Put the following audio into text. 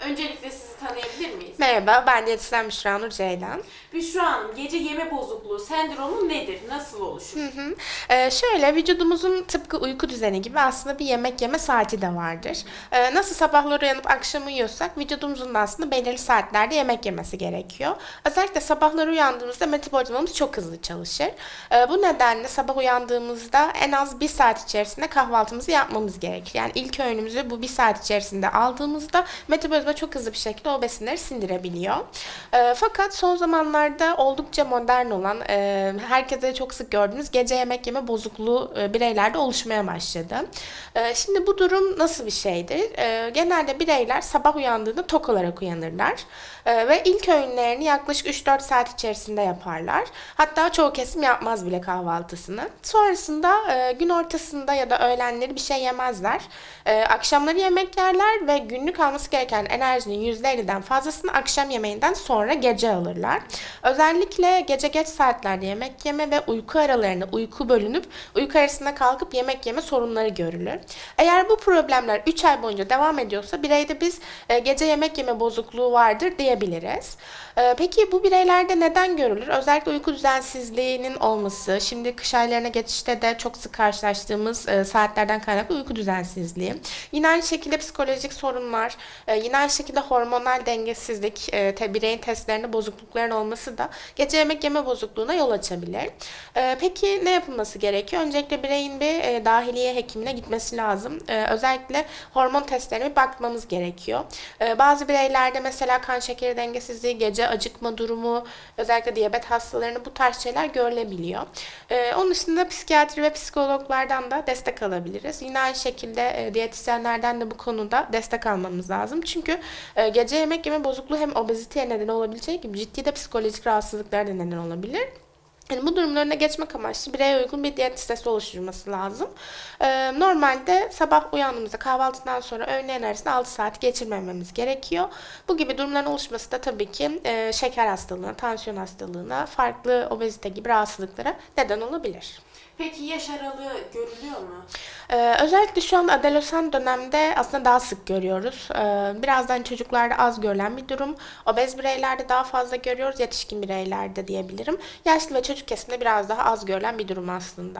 Öncelikle sizi tanıyabilir miyiz? Merhaba, ben diyetisyen Büşra Nur Ceylan. Büşra Hanım, gece yeme bozukluğu sendromu nedir? Nasıl oluşur? Hı. Ee, şöyle, vücudumuzun tıpkı uyku düzeni gibi aslında bir yemek yeme saati de vardır. Ee, nasıl sabahları uyanıp akşam uyuyorsak, vücudumuzun da aslında belirli saatlerde yemek yemesi gerekiyor. Özellikle sabahları uyandığımızda metabolizmamız çok hızlı çalışır. Ee, bu nedenle sabah uyandığımızda en az bir saat içerisinde kahvaltımızı yapmamız gerekir. Yani ilk öğünümüzü bu bir saat içerisinde aldığımızda metabolizma çok hızlı bir şekilde o besinleri sindirebiliyor. Ee, fakat son zamanlarda oldukça modern olan, e, herkese çok sık gördüğünüz gece yemek yeme bozukluğu e, bireylerde oluşmaya başladı. E, şimdi bu durum nasıl bir şeydir? E, genelde bireyler sabah uyandığında tok olarak uyanırlar E, ve ilk öğünlerini yaklaşık 3-4 saat içerisinde yaparlar. Hatta çoğu kesim yapmaz bile kahvaltısını. Sonrasında e, gün ortasında ya da öğlenleri bir şey yemezler. E, akşamları yemek yerler ve günlük alması gereken enerjinin %50'den fazlasını akşam yemeğinden sonra gece alırlar. Özellikle gece geç saatlerde yemek yeme ve uyku aralarında uyku bölünüp uyku arasında kalkıp yemek yeme sorunları görülür. Eğer bu problemler 3 ay boyunca devam ediyorsa bireyde biz e, gece yemek yeme bozukluğu vardır diyebiliriz. E, peki bu bireylerde neden görülür? Özellikle uyku düzensizliğinin olması, şimdi kış aylarına geçişte de çok sık karşılaştığımız e, saatlerden kaynaklı uyku düzensizliği. Yine aynı şekilde psikolojik sorunlar, yine aynı şekilde hormonal dengesizlik, e, bireyin testlerinde bozuklukların olması da gece yemek yeme bozukluğuna yol açabilir. E, peki ne yapılması gerekiyor? Öncelikle bireyin bir e, dahiliye hekimine gitmesi lazım. E, özellikle hormon testlerine bakmamız gerekiyor. E, bazı bireylerde mesela kan şekeri dengesizliği, gece acıkma durumu, özellikle diyabet hastalarında bu tarz şeyler görülebiliyor. E, onun dışında psikiyatri ve psikologlardan da destek alabiliriz. Yine aynı şekilde e, diyetisyenlerden de bu konuda destek almamız lazım. Çünkü e, gece yemek yeme bozukluğu hem obeziteye neden olabileceği gibi ciddi de psikolojik rahatsızlıklara da neden olabilir. Yani bu durumların önüne geçmek amaçlı bireye uygun bir diyet listesi oluşturulması lazım. Ee, normalde sabah uyandığımızda kahvaltıdan sonra öğlen arasında 6 saat geçirmememiz gerekiyor. Bu gibi durumların oluşması da tabii ki e, şeker hastalığına, tansiyon hastalığına, farklı obezite gibi rahatsızlıklara neden olabilir. Peki yaş aralığı görülüyor mu? Ee, özellikle şu an adolesan dönemde aslında daha sık görüyoruz. Ee, birazdan çocuklarda az görülen bir durum. Obez bireylerde daha fazla görüyoruz, yetişkin bireylerde diyebilirim. Yaşlı ve çocuk kesimde biraz daha az görülen bir durum aslında.